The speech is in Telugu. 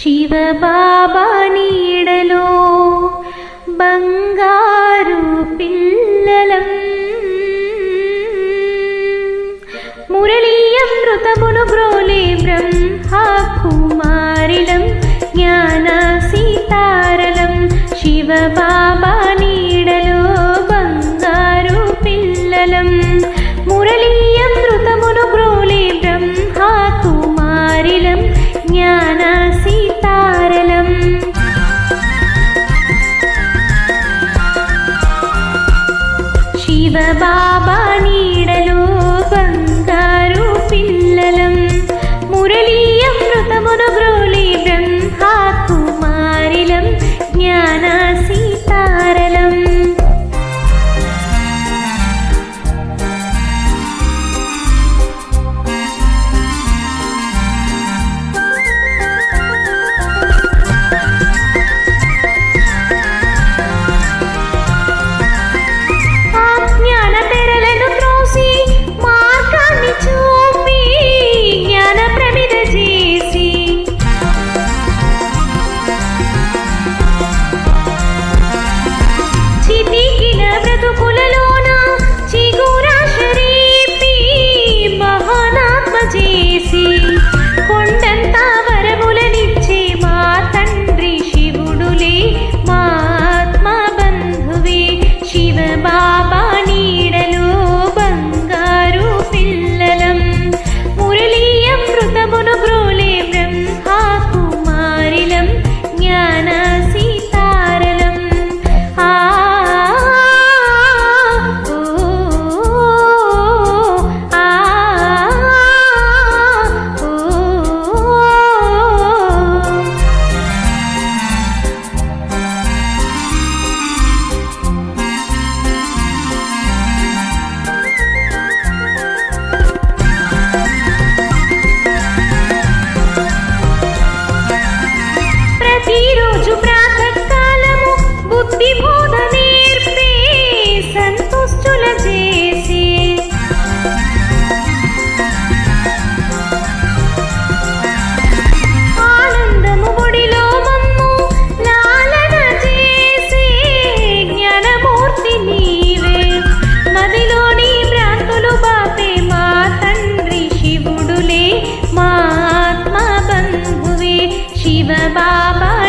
శివబాబా నీడలో బంగారు పిల్లలం. మురళీయం మృతమును బ్రోలే బ్రహ్మ కుమారిలం ശിവബാബ നീടലൂ. शिव बाबा